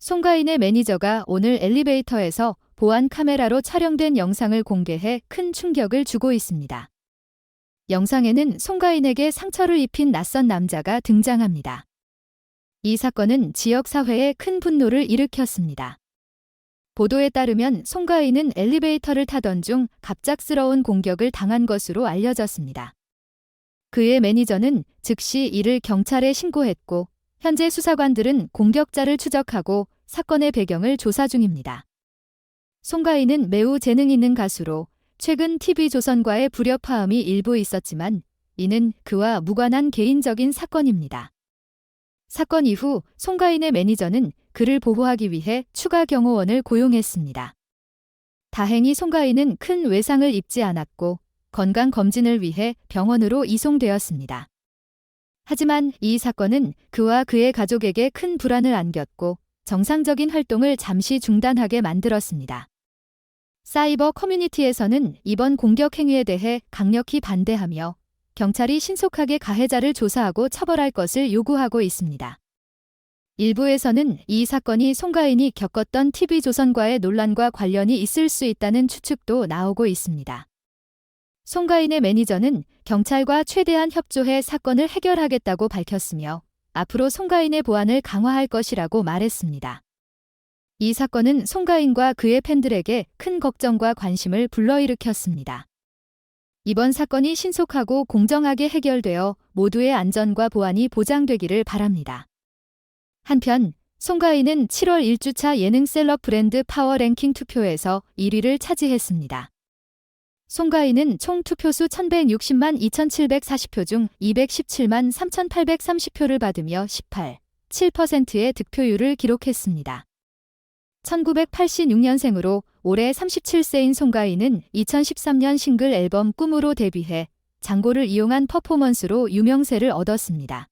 송가인의 매니저가 오늘 엘리베이터에서 보안 카메라로 촬영된 영상을 공개해 큰 충격을 주고 있습니다. 영상에는 송가인에게 상처를 입힌 낯선 남자가 등장합니다. 이 사건은 지역 사회에 큰 분노를 일으켰습니다. 보도에 따르면 송가인은 엘리베이터를 타던 중 갑작스러운 공격을 당한 것으로 알려졌습니다. 그의 매니저는 즉시 이를 경찰에 신고했고 현재 수사관들은 공격자를 추적하고 사건의 배경을 조사 중입니다. 송가인은 매우 재능 있는 가수로 최근 TV조선과의 불협화음이 일부 있었지만 이는 그와 무관한 개인적인 사건입니다. 사건 이후 송가인의 매니저는 그를 보호하기 위해 추가 경호원을 고용했습니다. 다행히 송가인은 큰 외상을 입지 않았고 건강검진을 위해 병원으로 이송되었습니다. 하지만 이 사건은 그와 그의 가족에게 큰 불안을 안겼고 정상적인 활동을 잠시 중단하게 만들었습니다. 사이버 커뮤니티에서는 이번 공격 행위에 대해 강력히 반대하며 경찰이 신속하게 가해자를 조사하고 처벌할 것을 요구하고 있습니다. 일부에서는 이 사건이 송가인이 겪었던 TV조선과의 논란과 관련이 있을 수 있다는 추측도 나오고 있습니다. 송가인의 매니저는 경찰과 최대한 협조해 사건을 해결하겠다고 밝혔으며 앞으로 송가인의 보안을 강화할 것이라고 말했습니다. 이 사건은 송가인과 그의 팬들에게 큰 걱정과 관심을 불러일으켰습니다. 이번 사건이 신속하고 공정하게 해결되어 모두의 안전과 보안이 보장되기를 바랍니다. 한편 송가인은 7월 1주차 예능 셀럽 브랜드 파워 랭킹 투표에서 1위를 차지했습니다. 송가인은 총 투표수 1160만 2740표 중 217만 3830표를 받으며 18, 7%의 득표율을 기록했습니다. 1986년생으로 올해 37세인 송가인은 2013년 싱글 앨범 꿈으로 데뷔해 장고를 이용한 퍼포먼스로 유명세를 얻었습니다.